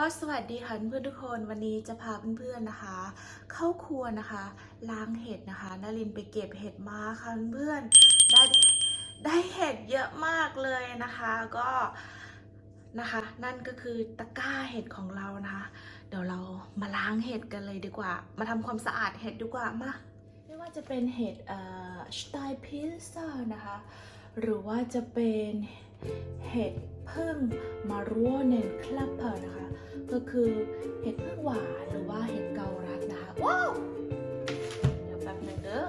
ก็สวัสดีค่ะเพื่อนทุกคนวันนี้จะพาเพื่อนๆนะคะ เข้าครัวนะคะล้างเห็ดนะคะนารินไปเก็บเห็ดมาค่ะเพื่อนได้ได้เห็ดเยอะมากเลยนะคะก็นะคะ นั่นก็คือตะกร้าเห็ดของเรานะคะ เดี๋ยวเรามาล้างเห็ดกันเลยดีกว่า มาทำความสะอาดเห็ดดีกว่ามาไม่ว่าจะเป็นเห็ดเอ่อสไตล์พิซซ่านะคะ หรือว่าจะเป็นเห็ดพึ่งมารัวเนนคลับเพอนะคะ ก็คือเห็ดพึ่งหวานหรือว่าเห็ดเกาลัดนะคะ ว้าว เดี๋ยวแป๊บหนึ่งเด้อ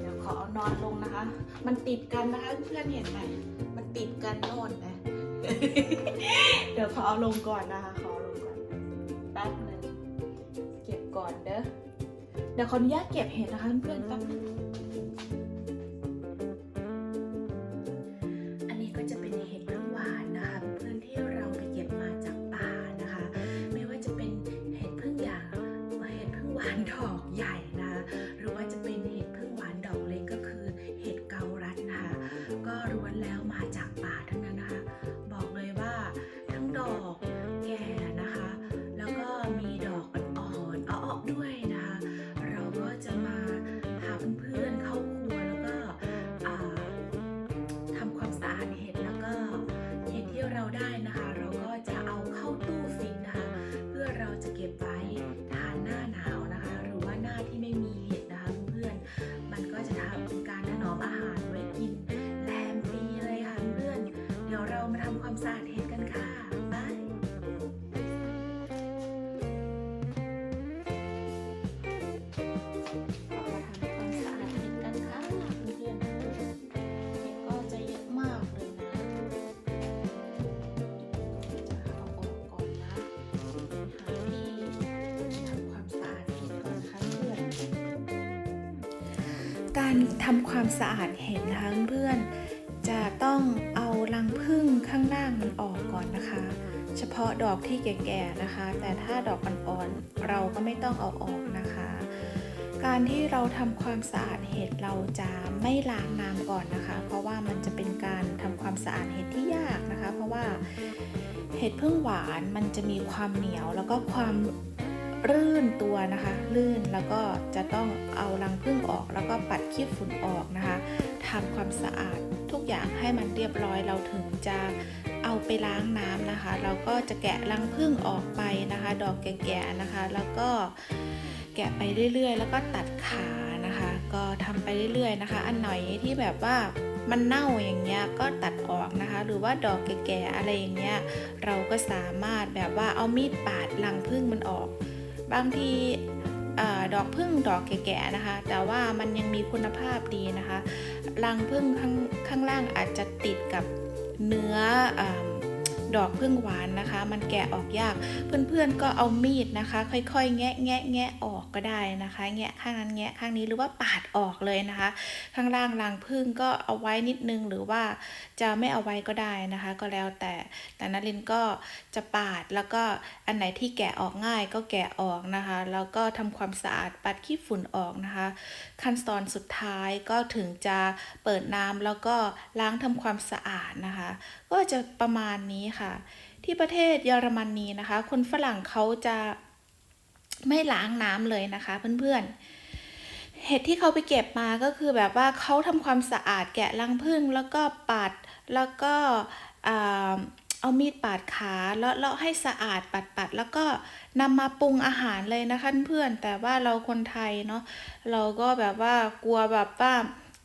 เดี๋ยวขอเอานอนลงนะคะ มันติดกันนะคะเพื่อนเห็นไหม มันติดกันโน่นนะ เดี๋ยวขอเอาลงก่อนนะคะ ขอเอาลงก่อนแป๊บหนึ่งเก็บก่อนเด้อ เดี๋ยวขออนุญาตเก็บเห็ดนะคะเพื่อนๆแป๊บนึง เพื่อนๆเข้าครัวแล้วก็ทำความสะอาดเห็ดแล้วก็เห็ดที่เราได้นะคะ เราก็จะเอาเข้าตู้ฟิตนะคะ เพื่อเราจะเก็บไว้ทานหน้าหนาวนะคะ หรือว่าหน้าที่ไม่มีเห็ดนะคะเพื่อนๆมันก็จะทำเป็นการถนอมอาหารไว้กินแรมปีเลยค่ะเพื่อนเดี๋ยวเรามาทำความสะอาดเห็ดกันค่ะ การทำความสะอาดเห็ดนะคะเพื่อน จะต้องเอารังผึ้งข้างล่างมันออกก่อนนะคะ เฉพาะดอกที่แก่ๆนะคะ แต่ถ้าดอกอ่อนๆเราก็ไม่ต้องเอาออกนะคะ การที่เราทำความสะอาดเห็ดเราจะไม่ล้างน้ำก่อนนะคะ เพราะว่ามันจะเป็นการทำความสะอาดเห็ดที่ยากนะคะ เพราะว่าเห็ดพึ่งหวานมันจะมีความเหนียวแล้วก็ความ รื่นตัวนะคะ ลื่นแล้วก็จะต้องเอารังผึ้งออก แล้วก็ปัดขี้ฝุ่นออกนะคะทำความสะอาดทุกอย่างให้มันเรียบร้อยเราถึงจะเอาไปล้างน้ำนะคะ เราก็จะแกะรังผึ้งออกไปนะคะ ดอกแก่ๆนะคะ แล้วก็แกะไปเรื่อยๆ แล้วก็ตัดขานะคะ ก็ทำไปเรื่อยๆนะคะ อันไหนที่แบบว่ามันเน่าอย่างเงี้ยก็ตัดออกนะคะ หรือว่าดอกแก่ๆอะไรอย่างเงี้ยเราก็สามารถแบบว่าเอามีดปาดรังผึ้งมันออก บางทีอดอกพึ่งดอกแก่ๆนะคะ แต่ว่ามันยังมีคุณภาพดีนะคะ รังพึ่งข้างข้างล่างอาจจะติดกับเนื้ออ ดอกผึ้งหวานนะคะ มันแกะออกยาก เพื่อนๆก็เอามีดนะคะ ค่อยๆ แงะแงะแงะออกก็ได้นะคะ แงะข้างนั้นแงะข้างนี้หรือว่าปาดออกเลยนะคะ ข้างล่างรังพึ่งก็เอาไว้นิดนึงหรือว่าจะไม่เอาไว้ก็ได้นะคะ ก็แล้วแต่แต่นลินก็จะปาดแล้วก็อันไหนที่แกะออกง่ายก็แกะออกนะคะ แล้วก็ทำความสะอาดปัดขี้ฝุ่นออกนะคะ ขั้นตอนสุดท้ายก็ถึงจะเปิดน้ำแล้วก็ล้างทำความสะอาดนะคะ ก็จะประมาณนี้ค่ะ ที่ประเทศเยอรมนีนะคะ คนฝรั่งเขาจะไม่ล้างน้ำเลยนะคะเพื่อนๆ เห็ดที่เขาไปเก็บมาก็คือแบบว่าเขาทำความสะอาดแกะรังผึ้งแล้วก็ปัดแล้วก็เอามีดปาดขาแล้วเลาะให้สะอาดปัดปัดๆแล้วก็นำมาปรุงอาหารเลยนะคะเพื่อนๆแต่ว่าเราคนไทยเนาะเราก็แบบว่ากลัวแบบว่า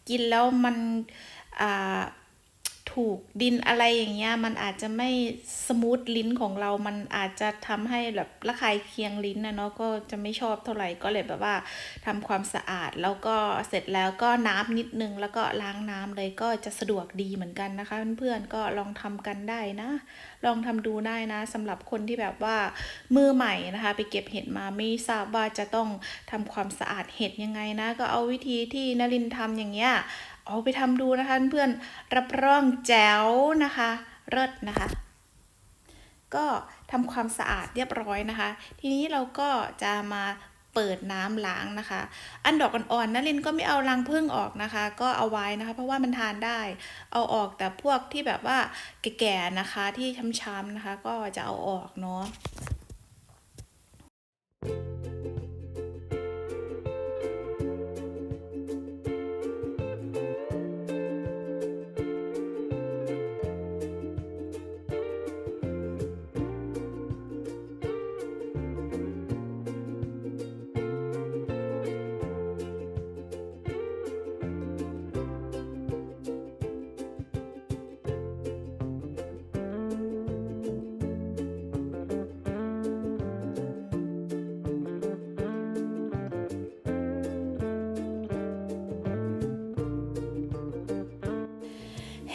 กินแล้วมันอ่า ถูกดินอะไรอย่างเงี้ยมันอาจจะไม่สมูทลิ้นของเรา มันอาจจะทำให้แบบระคายเคียงลิ้นนะเนาะก็จะไม่ชอบเท่าไหร่ก็เลยแบบว่าทำความสะอาดแล้วก็เสร็จแล้วก็น้ำนิดนึงแล้วก็ล้างน้ำเลยก็จะสะดวกดีเหมือนกันนะคะ เพื่อนๆก็ลองทำกันได้นะ ลองทำดูได้นะสำหรับคนที่แบบว่ามือใหม่นะคะ ไปเก็บเห็ดมาไม่ทราบว่าจะต้องทำความสะอาดเห็ดยังไงนะ ก็เอาวิธีที่นลินทำอย่างเงี้ย เอาไปทำดูนะคะเพื่อนรับรองแจ๋วนะคะเลิศนะคะ ก็ทำความสะอาดเรียบร้อยนะคะ ทีนี้เราก็จะมาเปิดน้ำล้างนะคะ อันดอกอ่อนๆนลินก็ไม่เอารังผึ้งออกนะคะ ก็เอาไว้นะคะ เพราะว่ามันทานได้ เอาออกแต่พวกที่แบบว่าแก่ๆนะคะที่ช้ำๆนะคะ ก็จะเอาออกเนาะ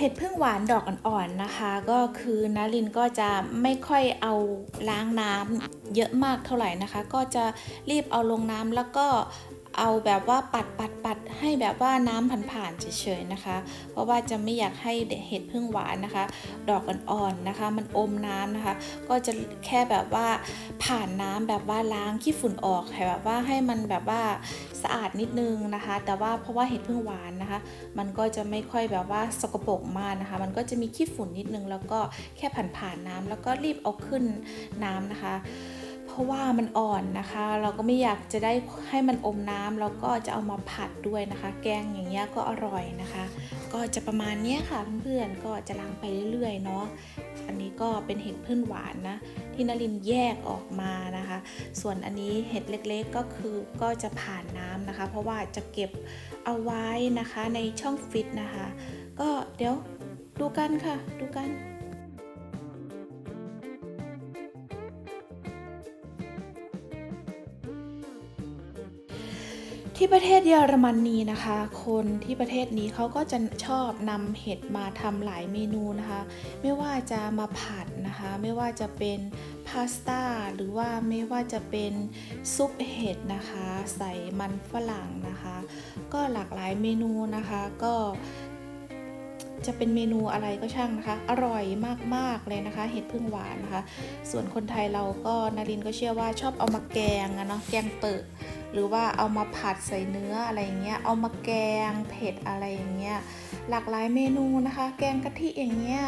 เห็ดพึ่งหวานดอกอ่อนๆนะคะ ก็คือนารินก็จะไม่ค่อยเอาล้างน้ำเยอะมากเท่าไหร่นะคะ ก็จะรีบเอาลงน้ำแล้วก็ เอาแบบว่าปัดปัดปัดให้แบบว่าน้ำผ่านๆเฉยๆนะคะ เพราะว่าจะไม่อยากให้เห็ดพึ่งหวานนะคะ ดอกอ่อนๆนะคะ มันอมน้ำนะคะ ก็จะแค่แบบว่าผ่านน้ำแบบว่าล้างขี้ฝุ่นออกแบบว่าให้มันแบบว่าสะอาดนิดนึงนะคะ แต่ว่าเพราะว่าเห็ดพึ่งหวานนะคะ มันก็จะไม่ค่อยแบบว่าสกปรกมากนะคะ มันก็จะมีขี้ฝุ่นนิดนึง แล้วก็แค่ผ่านผ่านๆน้ำแล้วก็รีบเอาขึ้นน้ำนะคะ เพราะว่ามันอ่อนนะคะ เราก็ไม่อยากจะได้ให้มันอมน้ำแล้วก็จะเอามาผัดด้วยนะคะ แกงอย่างเงี้ยก็อร่อยนะคะ ก็จะประมาณนี้ค่ะเพื่อนๆก็จะล้างไปเรื่อยๆเนาะอันนี้ก็เป็นเห็ดพึ่งหวานนะ ที่นลินแยกออกมานะคะ ส่วนอันนี้เห็ดเล็กๆก็คือก็จะผ่านน้ำนะคะ เพราะว่าจะเก็บเอาไว้นะคะในช่องฟิตนะคะ ก็เดี๋ยวดูกันค่ะ ดูกัน ที่ประเทศเยอรมนีนะคะ คนที่ประเทศนี้เขาก็จะชอบนำเห็ดมาทำหลายเมนูนะคะ ไม่ว่าจะมาผัดนะคะ ไม่ว่าจะเป็นพาสต้าหรือว่าไม่ว่าจะเป็นซุปเห็ดนะคะ ใส่มันฝรั่งนะคะ ก็หลากหลายเมนูนะคะ ก็ จะเป็นเมนูอะไรก็ช่างนะคะ อร่อยมากๆเลยนะคะ เห็ดพึ่งหวานนะคะ ส่วนคนไทยเราก็นารินก็เชื่อว่าชอบเอามาแกงอะเนาะแกงเปิดหรือว่าเอามาผัดใส่เนื้ออะไรเงี้ย เอามาแกงเผ็ดอะไรอย่างเงี้ย หลากหลายเมนูนะคะ แกงกะทิอย่างเงี้ย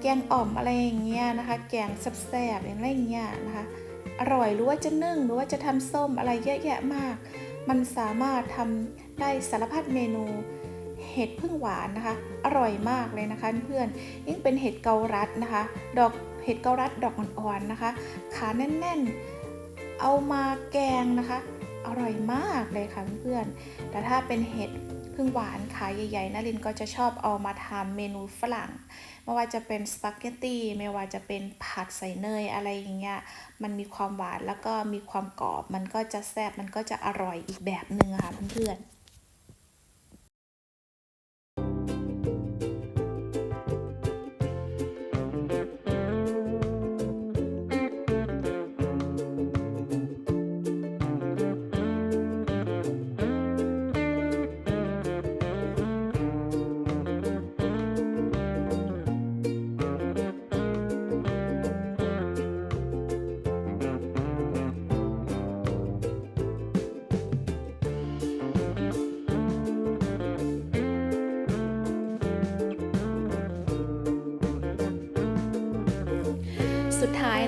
แกงอ่อมอะไรอย่างเงี้ยนะคะ แกงแซ่บๆอะไรอย่างเงี้ยนะคะ อร่อยหรือว่าจะนึ่งหรือว่าจะทำส้มอะไรเยอะแยะมาก มันสามารถทำได้สารพัดเมนู เห็ดพึ่งหวานนะคะ อร่อยมากเลยนะคะเพื่อนยิ่งเป็นเห็ดเกาลัดนะคะ ดอกเห็ดเกาลัดดอกอ่อนๆนะคะ ขาแน่นๆ เอามาแกงนะคะ อร่อยมากเลยค่ะเพื่อนแต่ถ้าเป็นเห็ดพึ่งหวานขาใหญ่ๆนารินก็จะชอบเอามาทำเมนูฝรั่ง ไม่ว่าจะเป็นสปาเกตตี้ไม่ว่าจะเป็นผัดใส่เนยอะไรอย่างเงี้ย มันมีความหวานแล้วก็มีความกรอบ มันก็จะแซ่บ มันก็จะอร่อยอีกแบบหนึ่งค่ะเพื่อนๆ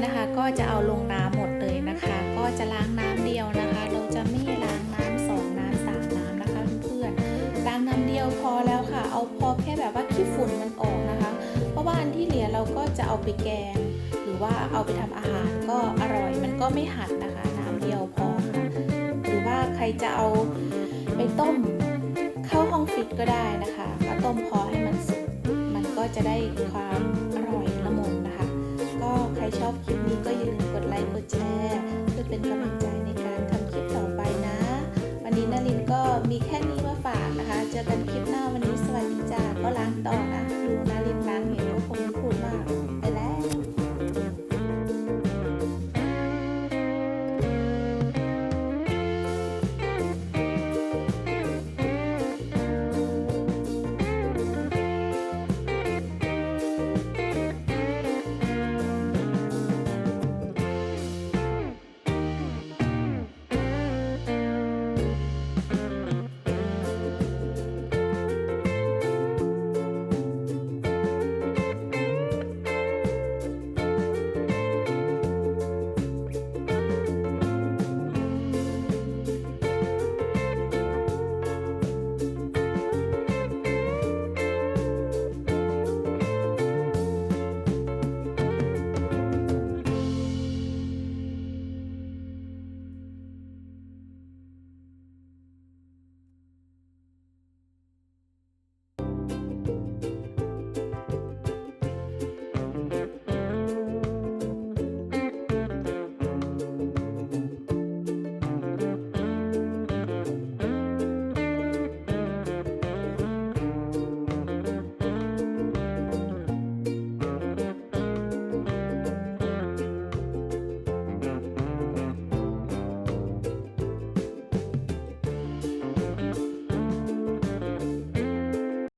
นะคะ ก็จะเอาลงน้ำหมดเลยนะคะ ก็จะล้างน้ำเดียวนะคะ เราจะไม่ล้างน้ำสองน้ำสามน้ำนะคะเพื่อนๆล้างน้ำเดียวพอแล้วค่ะ เอาพอแค่แบบว่าขี้ฝุ่นมันออกนะคะ เพราะว่าอันที่เหลือเราก็จะเอาไปแกง หรือว่าเอาไปทำอาหารก็อร่อยมันก็ไม่หัดนะคะ น้ำเดียวพอค่ะหรือว่าใครจะเอาไปต้มเข้าห้องฟิตก็ได้นะคะต้มพอให้มันสุกมันก็จะได้ความ ใ